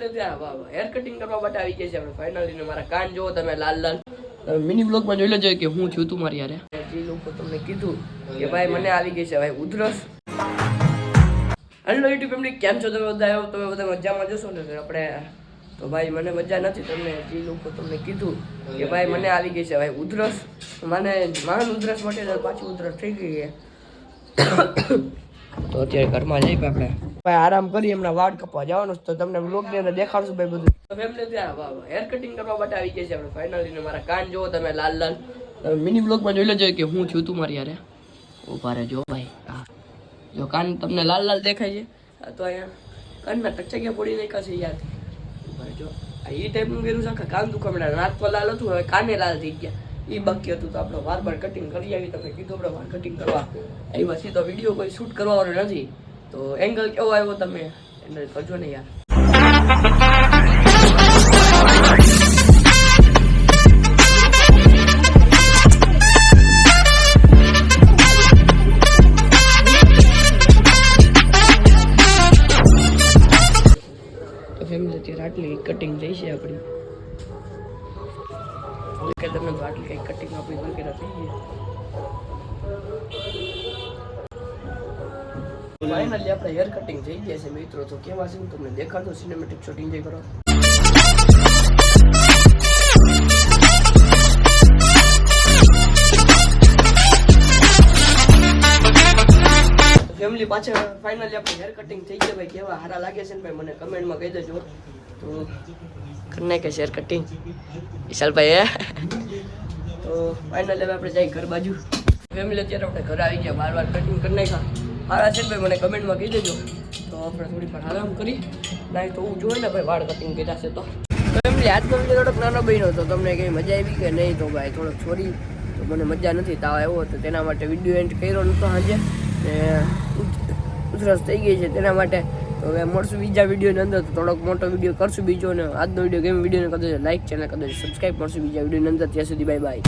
Hair cutting કરવા માટે આવી ગયા છે આપણે. ફાઇનલી મારા કાન જોવો તમે લાલ લાલ. મિની બ્લોગમાં જોઈ લેજો કે હું થયું તું મારી યારે જે લોકો તમને કીધું કે ભાઈ મને આવી ગઈ છે ભાઈ ઉધરસ. હેલો યુટ્યુબ ફેમિલી કેમ છો તમે બધા? આવ્યો તમે બધા મજામાં જશો ને? આપણે તો ભાઈ મને મજા નથી તમને જે લોકો તમને કીધું કે ભાઈ મને આવી ગઈ છે ભાઈ ઉધરસ. મને માન ઉધરસ માટે પાછી ઉધરસ થઈ ગઈ છે. તો અત્યારે ઘરમાં જઈએ આપણે. ભાઈ આરામ કરી હમણાં વાળ કપવા જવાનું તો તમને બ્લોગની અંદર દેખાડશું ભાઈ બધું. તો ફેમિલી ત્યાં હેર કટિંગ કરવા માટે આવી ગયા છે આપણે ફાઇનલી મારા કાન જોવો તમે લાલ લાલ. મિની બ્લોગમાં જોઈ લેજો કે હું છું તું મારી યારે ઊભા રહેજો ભાઈ, હા. જો કાન તમને લાલ લાલ દેખાય છે તો અહીંયા કાનના ટચક્યા પડી છે યાર ઊભા રહેજો. એ ટાઈપનું કર્યું છે, આખા કાન દુખામડા નાક તો લાલ હતું, હવે કાને લાલ થઈ ગયા. એ બાકી હતું, તો આપણે વાર બાર કટિંગ કરી આવી, તમે કીધું આપણે વાર કટિંગ કરવા. આવ્યા છીએ તો વીડિયો કોઈ શૂટ કરવાનો નથી. તો એંગલ કેવો આવ્યો તમે? એંગલ કરજો ને યાર. આટલી કટિંગ થઈ છે આપણી. કે તમને કટિંગ આપણી ફાઇનલી આપણે હેર કટિંગ થઈ ગયા છે મિત્રો. તો કેવા છે હું તમને દેખાડતો સિનેમેટિક શોટ એન્જોય કરો. ફેમિલી પાછળ ફાઇનલી આપણે હેર કટિંગ થઈ ગયા. ભાઈ, કેવા સારા લાગે છે ને ભાઈ, મને કમેન્ટમાં કહી દેજો. તો કરી કે હેર કટિંગ વિશાલભાઈ તો ફાઇનલી આપણે જઈએ ઘર બાજુ. ફેમિલી અત્યારે આપણે ઘરે આવી ગયા બાર વાર કટિંગ કરી નાખ્યા. સારા છે ભાઈ, મને કમેન્ટમાં કહી દેજો. તો આપણે થોડી પણ આરામ કરી. નાઈ તો હું જોયું ને ભાઈ વાળ કટિંગ કર્યા છે તો. ફેમિલી આજનો વીડિયો થોડોક નાનો બન્યો તો તમને કંઈ મજા આવી કે નહીં? તો ભાઈ થોડોક છોડી તો મને મજા નથી, તાવ આવ્યો તો તેના માટે વીડિયો એન્ડ કર્યો નહોતો સાંજે ને ઉધ- ઉધરસ થઈ ગઈ છે તેના માટે. હવે મળશું બીજા વિડીયોની અંદર. થોડોક મોટો વીડિયો કરશું બીજો ને આજનો વીડિયો ગેમ વિડીયોને કદાચ લાઈક ચેનલ કદાચ સબસ્ક્રાઈબ મળશું બીજા વિડીયોની અંદર. ત્યાં સુધી બાય બાય